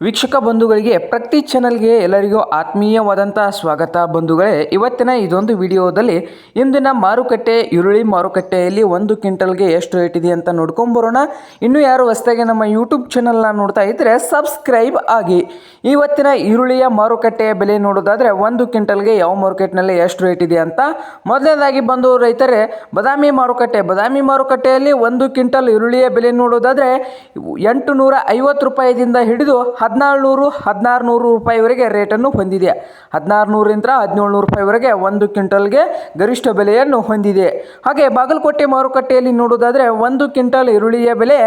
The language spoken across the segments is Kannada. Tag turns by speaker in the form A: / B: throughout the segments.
A: ವೀಕ್ಷಕ ಬಂಧುಗಳಿಗೆ ಪ್ರತಿ ಚಾನಲ್ಗೆ ಎಲ್ಲರಿಗೂ ಆತ್ಮೀಯವಾದಂಥ ಸ್ವಾಗತ ಬಂಧುಗಳೇ. ಇವತ್ತಿನ ಇದೊಂದು ವಿಡಿಯೋದಲ್ಲಿ ಇಂದಿನ ಮಾರುಕಟ್ಟೆ, ಈರುಳ್ಳಿ ಮಾರುಕಟ್ಟೆಯಲ್ಲಿ ಒಂದು ಕ್ವಿಂಟಲ್ಗೆ ಎಷ್ಟು ರೇಟ್ ಇದೆ ಅಂತ ನೋಡ್ಕೊಂಬರೋಣ ಇನ್ನು ಯಾರು ಹೊಸದಾಗಿ ನಮ್ಮ ಯೂಟ್ಯೂಬ್ ಚಾನಲ್ನ ನೋಡ್ತಾ ಇದ್ದರೆ ಸಬ್ಸ್ಕ್ರೈಬ್ ಆಗಿ. ಇವತ್ತಿನ ಈರುಳ್ಳಿಯ ಮಾರುಕಟ್ಟೆಯ ಬೆಲೆ ನೋಡೋದಾದರೆ ಒಂದು ಕ್ವಿಂಟಲ್ಗೆ ಯಾವ ಮಾರುಕಟ್ಟೆಯಲ್ಲಿ ಎಷ್ಟು ರೇಟ್ ಇದೆ ಅಂತ. ಮೊದಲನೇದಾಗಿ ಬಂದು ರೈತರೇ, ಬದಾಮಿ ಮಾರುಕಟ್ಟೆ. ಬದಾಮಿ ಮಾರುಕಟ್ಟೆಯಲ್ಲಿ ಒಂದು ಕ್ವಿಂಟಲ್ ಈರುಳ್ಳಿಯ ಬೆಲೆ ನೋಡೋದಾದರೆ ಎಂಟು ನೂರ ಐವತ್ತು ರೂಪಾಯಿದಿಂದ ಹಿಡಿದು ಹದಿನಾರು ನೂರು ಹದಿನಾರು ನೂರು ರೂಪಾಯಿವರೆಗೆ ರೇಟನ್ನು ಹೊಂದಿದೆ. ಹದಿನಾರು ನೂರಿಂದ ಹದಿನೇಳು ನೂರು ರೂಪಾಯಿವರೆಗೆ ಒಂದು ಕ್ವಿಂಟಲ್ಗೆ ಗರಿಷ್ಠ ಬೆಲೆಯನ್ನು ಹೊಂದಿದೆ. ಹಾಗೆ ಬಾಗಲಕೋಟೆ ಮಾರುಕಟ್ಟೆಯಲ್ಲಿ ನೋಡೋದಾದರೆ ಒಂದು ಕ್ವಿಂಟಲ್ ಈರುಳ್ಳಿಯ ಬೆಲೆ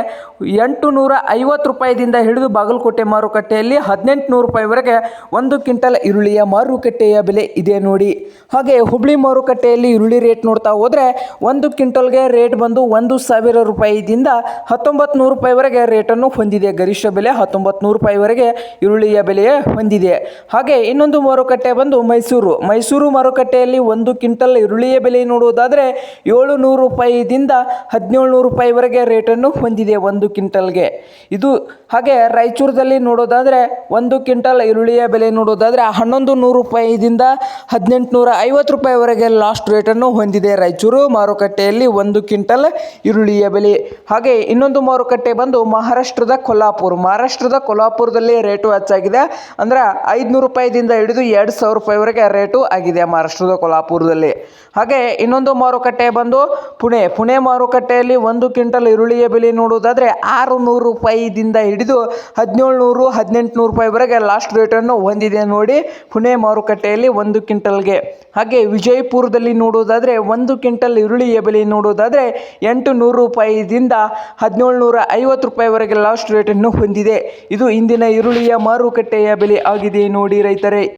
A: ಎಂಟು ನೂರ ಐವತ್ತು ರೂಪಾಯಿದಿಂದ ಹಿಡಿದು ಬಾಗಲಕೋಟೆ ಮಾರುಕಟ್ಟೆಯಲ್ಲಿ ಹದಿನೆಂಟು ನೂರು ರೂಪಾಯಿವರೆಗೆ ಒಂದು ಕ್ವಿಂಟಲ್ ಈರುಳ್ಳಿಯ ಮಾರುಕಟ್ಟೆಯ ಬೆಲೆ ಇದೆ ನೋಡಿ. ಹಾಗೆ ಹುಬ್ಳಿ ಮಾರುಕಟ್ಟೆಯಲ್ಲಿ ಈರುಳ್ಳಿ ರೇಟ್ ನೋಡ್ತಾ ಹೋದರೆ ಒಂದು ಕ್ವಿಂಟಲ್ಗೆ ರೇಟ್ ಬಂದು ಒಂದು ಸಾವಿರ ರೂಪಾಯಿದಿಂದ ಹತ್ತೊಂಬತ್ತು ನೂರು ರೂಪಾಯಿವರೆಗೆ ರೇಟನ್ನು ಹೊಂದಿದೆ. ಗರಿಷ್ಠ ಬೆಲೆ ಹತ್ತೊಂಬತ್ತು ನೂರು ರೂಪಾಯಿವರೆಗೆ ಈರುಳ್ಳಿಯ ಬೆಲೆ ಹೊಂದಿದೆ. ಹಾಗೆ ಇನ್ನೊಂದು ಮಾರುಕಟ್ಟೆ ಬಂದು ಮೈಸೂರು. ಮೈಸೂರು ಮಾರುಕಟ್ಟೆಯಲ್ಲಿ ಒಂದು ಕ್ವಿಂಟಲ್ ಈರುಳ್ಳಿಯ ಬೆಲೆ ನೋಡುವುದಾದರೆ ಏಳು ನೂರು ರೂಪಾಯಿದಿಂದ ಹದಿನೇಳು ನೂರು ರೂಪಾಯಿವರೆಗೆ ರೇಟನ್ನು ಹೊಂದಿದೆ ಒಂದು ಕ್ವಿಂಟಲ್ಗೆ. ಇದು ಹಾಗೆ ರಾಯಚೂರದಲ್ಲಿ ನೋಡೋದಾದರೆ ಒಂದು ಕ್ವಿಂಟಲ್ ಈರುಳ್ಳಿಯ ಬೆಲೆ ನೋಡೋದಾದರೆ ಹನ್ನೊಂದು ನೂರು ರೂಪಾಯಿದಿಂದ ಹದಿನೆಂಟು ನೂರ ಐವತ್ತು ರೂಪಾಯಿವರೆಗೆ ಲಾಸ್ಟ್ ರೇಟನ್ನು ಹೊಂದಿದೆ ರಾಯಚೂರು ಮಾರುಕಟ್ಟೆಯಲ್ಲಿ ಒಂದು ಕ್ವಿಂಟಲ್ ಈರುಳ್ಳಿಯ ಬೆಲೆ. ಹಾಗೆ ಇನ್ನೊಂದು ಮಾರುಕಟ್ಟೆ ಬಂದು ಮಹಾರಾಷ್ಟ್ರದ ಕೊಲ್ಲಾಪುರ. ಮಹಾರಾಷ್ಟ್ರದ ಕೊಲ್ಲಾಪುರದಲ್ಲಿ ರೇಟು ಹೆಚ್ಚಾಗಿದೆ. ಅಂದರೆ ಐದುನೂರು ರೂಪಾಯಿದಿಂದ ಹಿಡಿದು ಎರಡು ಸಾವಿರ ರೂಪಾಯಿವರೆಗೆ ರೇಟು ಆಗಿದೆ ಮಹಾರಾಷ್ಟ್ರದ ಕೊಲ್ಲಾಪುರದಲ್ಲಿ ಹಾಗೆ ಇನ್ನೊಂದು ಮಾರುಕಟ್ಟೆ ಬಂದು ಪುಣೆ. ಪುಣೆ ಮಾರುಕಟ್ಟೆಯಲ್ಲಿ ಒಂದು ಕ್ವಿಂಟಲ್ ಈರುಳ್ಳಿಯ ಬೆಲೆ ನೋಡುವುದಾದರೆ ಆರು ನೂರು ರೂಪಾಯಿದಿಂದ ಹಿಡಿದು ಹದಿನೇಳು ನೂರು ಹದಿನೆಂಟು ನೂರು ರೂಪಾಯಿವರೆಗೆ ಲಾಸ್ಟ್ ರೇಟನ್ನು ಹೊಂದಿದೆ ನೋಡಿ ಪುಣೆ ಮಾರುಕಟ್ಟೆಯಲ್ಲಿ ಒಂದು ಕ್ವಿಂಟಲ್ಗೆ. ಹಾಗೆ ವಿಜಯಪುರದಲ್ಲಿ ನೋಡುವುದಾದರೆ ಒಂದು ಕ್ವಿಂಟಲ್ ಈರುಳ್ಳಿಯ ಬೆಲೆ ನೋಡೋದಾದರೆ ಎಂಟು ನೂರು ರೂಪಾಯಿದಿಂದ ಹದಿನೇಳು ನೂರ ಐವತ್ತು ರೂಪಾಯಿವರೆಗೆ ಲಾಸ್ಟ್ ರೇಟನ್ನು ಹೊಂದಿದೆ. ಇದು ಇಂದಿನ ಈರುಳ್ಳಿಯ ಮಾರುಕಟ್ಟೆಯ ಬೆಲೆ ಆಗಿದೆ ನೋಡಿ ರೈತರೇ.